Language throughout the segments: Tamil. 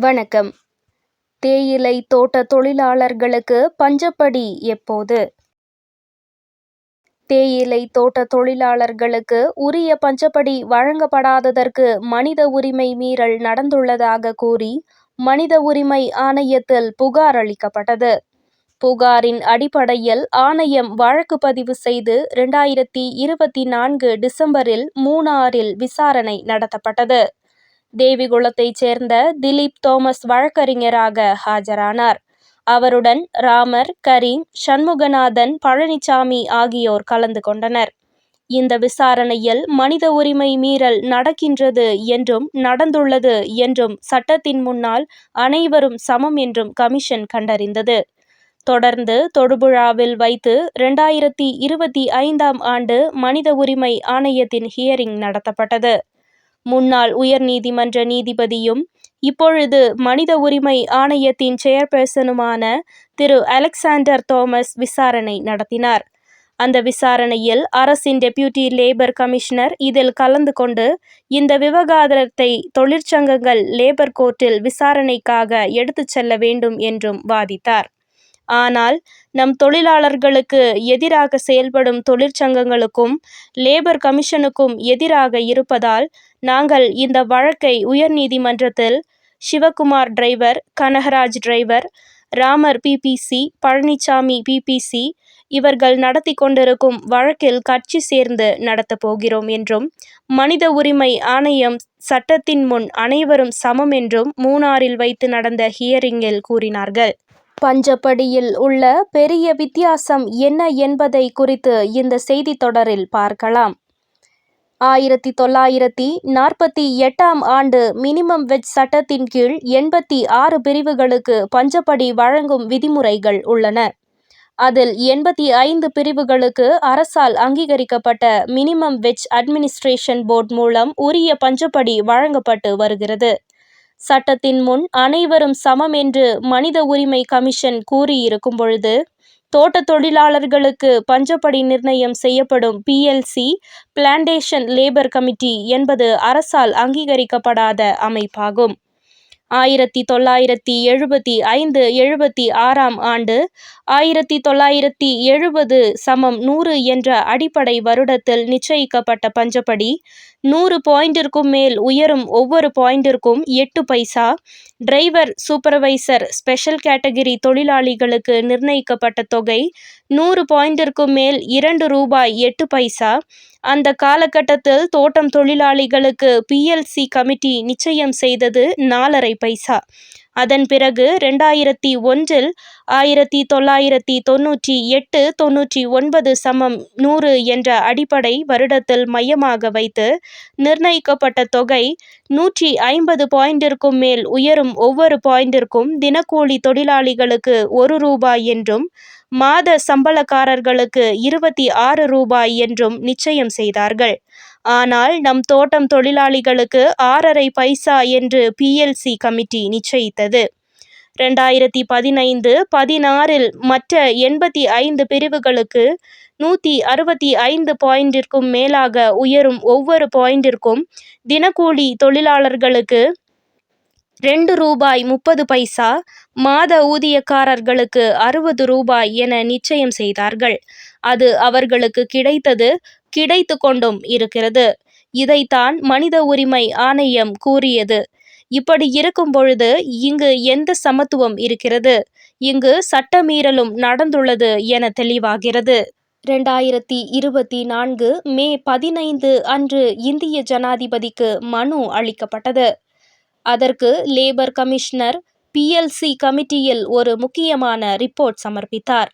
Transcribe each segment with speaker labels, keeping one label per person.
Speaker 1: வணக்கம். தேயிலை தோட்ட தொழிலாளர்களுக்கு பஞ்சப்படி எப்போது? தேயிலை தோட்ட தொழிலாளர்களுக்கு உரிய பஞ்சப்படி வழங்கப்படாததற்கு மனித உரிமை மீறல் நடந்துள்ளதாக கூறி மனித உரிமை ஆணையத்தில் புகார் அளிக்கப்பட்டது. புகாரின் அடிப்படையில் ஆணையம் வழக்கு பதிவு செய்து இரண்டாயிரத்தி இருபத்தி நான்கு டிசம்பரில் மூணாறில் விசாரணை நடத்தப்பட்டது. தேவிகுளத்தைச் சேர்ந்த திலீப் தோமஸ் வழக்கறிஞராக ஆஜரானார். அவருடன் ராமர் கரீம் சண்முகநாதன் பழனிசாமி ஆகியோர் கலந்து கொண்டனர். இந்த விசாரணையில் மனித உரிமை மீறல் நடக்கின்றது என்றும் நடந்துள்ளது என்றும் சட்டத்தின் முன்னால் அனைவரும் சமம் என்றும் கமிஷன் கண்டறிந்தது. தொடர்ந்து தொடுபுழாவில் வைத்து இரண்டாயிரத்தி இருபத்தி ஐந்தாம் ஆண்டு மனித உரிமை ஆணையத்தின் ஹியரிங் நடத்தப்பட்டது. முன்னாள் உயர்நீதிமன்ற நீதிபதியும் இப்பொழுது மனித உரிமை ஆணையத்தின் சேர்பர்சனுமான திரு அலெக்சாண்டர் தோமஸ் விசாரணை நடத்தினார். அந்த விசாரணையில் அரசின் டெப்யூட்டி லேபர் கமிஷனர் இதில் கலந்து கொண்டு இந்த விவகாரத்தை தொழிற்சங்கங்கள் லேபர் கோர்ட்டில் விசாரணைக்காக எடுத்துச் செல்ல வேண்டும் என்றும் வாதித்தார் ஆனால் நம் தொழிலாளர்களுக்கு எதிராக செயல்படும் தொழிற்சங்கங்களுக்கும் லேபர் கமிஷனுக்கும் எதிராக இருப்பதால் நாங்கள் இந்த வழக்கை உயர்நீதிமன்றத்தில் Sivakumar driver Kanagaraj driver Ramar BBC Palaniswami BBC இவர்கள் நடத்தி கொண்டிருக்கும் வழக்கில் கட்சி சேர்ந்து நடத்தப் போகிறோம் என்றும் மனித உரிமை ஆணையம் சட்டத்தின் முன் அனைவரும் சமம் என்றும் மூணாறில் வைத்து நடந்த ஹியரிங்கில் கூறினார்கள். பஞ்சப்படியில் உள்ள பெரிய வித்தியாசம் என்ன என்பதை குறித்து இந்த செய்தி தொடரில் பார்க்கலாம். ஆயிரத்தி தொள்ளாயிரத்தி நாற்பத்தி எட்டாம் ஆண்டு மினிமம் வெஜ் சட்டத்தின் கீழ் எண்பத்தி ஆறு பிரிவுகளுக்கு பஞ்சப்படி வழங்கும் விதிமுறைகள் உள்ளன. அதில் எண்பத்தி ஐந்து பிரிவுகளுக்கு அரசால் அங்கீகரிக்கப்பட்ட மினிமம் வெஜ் அட்மினிஸ்ட்ரேஷன் போர்டு மூலம் உரிய பஞ்சப்படி வழங்கப்பட்டு வருகிறது. சட்டத்தின் முன் அனைவரும் சமம் என்று மனித உரிமை கமிஷன் கூறியிருக்கும் பொழுது தோட்ட தொழிலாளர்களுக்கு பஞ்சப்படி நிர்ணயம் செய்யப்படும் பிஎல்சி பிளான்டேஷன் லேபர் கமிட்டி என்பது அரசால் அங்கீகரிக்கப்படாத அமைப்பாகும். ஆயிரத்தி தொள்ளாயிரத்தி எழுபத்தி ஐந்து எழுபத்தி ஆறாம் ஆண்டு ஆயிரத்தி தொள்ளாயிரத்தி எழுபது சமம் நூறு என்ற அடிப்படை வருடத்தில் நிச்சயிக்கப்பட்ட பஞ்சப்படி நூறு பாயிண்டிற்கும் மேல் உயரும் ஒவ்வொரு பாயிண்டிற்கும் எட்டு பைசா. டிரைவர் சூப்பர்வைசர் ஸ்பெஷல் கேட்டகிரி தொழிலாளிகளுக்கு நிர்ணயிக்கப்பட்ட தொகை நூறு பாயிண்டிற்கும் மேல் இரண்டு ரூபாய் எட்டு பைசா. அந்த காலகட்டத்தில் தோட்டம் தொழிலாளிகளுக்கு பிஎல்சி கமிட்டி நிச்சயம் செய்தது நாலரை பைசா. அதன் பிறகு ரெண்டாயிரத்தி ஒன்றில் ஆயிரத்தி தொள்ளாயிரத்தி தொன்னூற்றி எட்டு தொன்னூற்றி ஒன்பது சமம் நூறு என்ற அடிப்படை வருடத்தில் மையமாக வைத்து நிர்ணயிக்கப்பட்ட தொகை நூற்றி ஐம்பது பாயிண்டிற்கும் மேல் உயரும் ஒவ்வொரு பாயிண்டிற்கும் தினக்கூலி தொழிலாளிகளுக்கு ஒரு ரூபாய் என்றும் மாத சம்பளக்காரர்களுக்கு இருபத்தி ஆறு ரூபாய் என்றும் நிச்சயம் செய்தார்கள். ஆனால் நம் தோட்டம் தொழிலாளிகளுக்கு ஆறரை பைசா என்று பிஎல்சி கமிட்டி நிச்சயித்தது. ரெண்டாயிரத்தி பதினைந்து பதினாறில் மற்ற எண்பத்தி ஐந்து பிரிவுகளுக்கு நூற்றி அறுபத்தி ஐந்து பாயிண்டிற்கும் மேலாக உயரும் ஒவ்வொரு பாயிண்டிற்கும் தினக்கூலி தொழிலாளர்களுக்கு ரெண்டு ரூபாய் முப்பது பைசா மாத ஊதியக்காரர்களுக்கு அறுபது ரூபாய் என நிச்சயம் செய்தார்கள். அது அவர்களுக்கு கிடைத்தது கிடைத்து கொண்டும் இருக்கிறது. இதைத்தான் மனித உரிமை ஆணையம் கூறியது. இப்படி இருக்கும் பொழுது இங்கு எந்த சமத்துவம் இருக்கிறது? இங்கு சட்டமீறலும் நடந்துள்ளது என தெளிவாகிறது. ரெண்டாயிரத்தி இருபத்தி நான்கு மே பதினைந்து அன்று இந்திய ஜனாதிபதிக்கு மனு அளிக்கப்பட்டது. அதற்கு லேபர் கமிஷனர் பிஎல்சி கமிட்டியில் ஒரு முக்கியமான ரிப்போர்ட் சமர்ப்பித்தார்.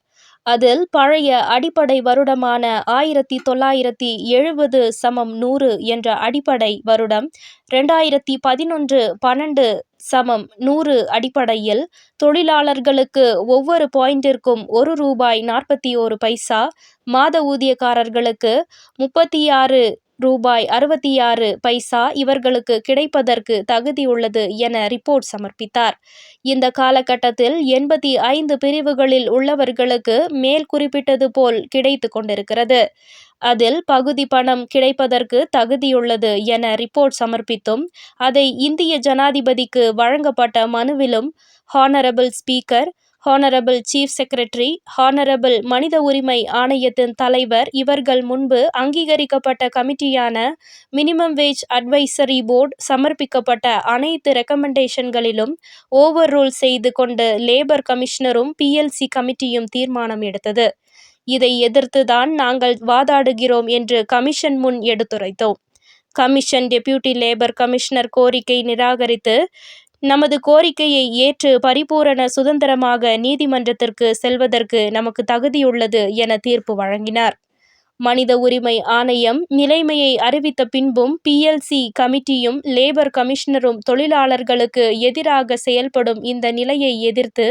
Speaker 1: அதில் பழைய அடிப்படை வருடமான ஆயிரத்தி தொள்ளாயிரத்தி எழுபது சமம் நூறு என்ற அடிப்படை வருடம் ரெண்டாயிரத்தி பதினொன்று பன்னெண்டு சமம் நூறு அடிப்படையில் தொழிலாளர்களுக்கு ஒவ்வொரு பாயிண்டிற்கும் ஒரு ரூபாய் நாற்பத்தி ஒரு பைசா மாத ஊதியக்காரர்களுக்கு முப்பத்தி ஆறு ரூபாய் அறுபத்தி ஆறு பைசா இவர்களுக்கு கிடைப்பதற்கு தகுதியுள்ளது என ரிப்போர்ட் சமர்ப்பித்தார். இந்த காலகட்டத்தில் எண்பத்தி ஐந்து பிரிவுகளில் உள்ளவர்களுக்கு மேல் குறிப்பிட்டது போல் கிடைத்து கொண்டிருக்கிறது. அதில் பகுதி பணம் கிடைப்பதற்கு தகுதியுள்ளது என ரிப்போர்ட் சமர்ப்பித்தும் அதை இந்திய ஜனாதிபதிக்கு வழங்கப்பட்ட மனுவிலும் honourable speaker honourable chief secretary honourable மனித உரிமை ஆணையத்தின் தலைவர் இவர்கள் முன்பு அங்கீகரிக்கப்பட்ட கமிட்டியான மினிமம் வேஜ் அட்வைசரி போர்டு சமர்ப்பிக்கப்பட்ட அனைத்து ரெக்கமெண்டேஷன்களிலும் ஓவர் ரூல் செய்து கொண்டு லேபர் கமிஷனரும் பிஎல்சி கமிட்டியும் தீர்மானம் எடுத்தது. இதை எதிர்த்துதான் நாங்கள் வாதாடுகிறோம் என்று கமிஷன் முன் எடுத்துரைத்தோம். கமிஷன் டெப்யூட்டி லேபர் கமிஷனர் கோரிக்கை நிராகரித்து நமது கோரிக்கையை ஏற்று பரிபூரண சுதந்திரமாக நீதிமன்றத்திற்கு செல்வதற்கு நமக்கு தகுதியுள்ளது என தீர்ப்பு வழங்கினார். மனித உரிமை ஆணையம் நிலைமையை அறிவித்த பின்பும் பிஎல்சி கமிட்டியும் லேபர் கமிஷனரும் தொழிலாளர்களுக்கு எதிராக செயல்படும் இந்த நிலையை எதிர்த்து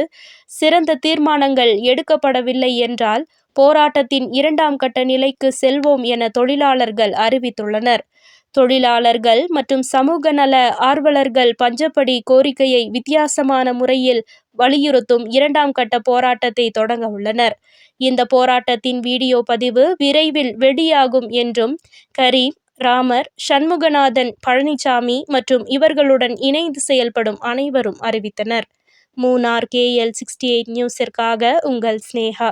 Speaker 1: சிறந்த தீர்மானங்கள் எடுக்கப்படவில்லை என்றால் போராட்டத்தின் இரண்டாம் கட்ட நிலைக்கு செல்வோம் என தொழிலாளர்கள் அறிவித்துள்ளனர். தொழிலாளர்கள் மற்றும் சமூக நல ஆர்வலர்கள் பஞ்சப்படி கோரிக்கையை வித்தியாசமான முறையில் வலியுறுத்தும் இரண்டாம் கட்ட போராட்டத்தை தொடங்க உள்ளனர். இந்த போராட்டத்தின் வீடியோ பதிவு விரைவில் வெளியாகும் என்றும் கரீம் ராமர் சண்முகநாதன் பழனிசாமி மற்றும் இவர்களுடன் இணைந்து செயல்படும் அனைவரும் அறிவித்தனர். மூனார் கேஎல் சிக்ஸ்டி எயிட் நியூஸிற்காக உங்கள் ஸ்னேகா.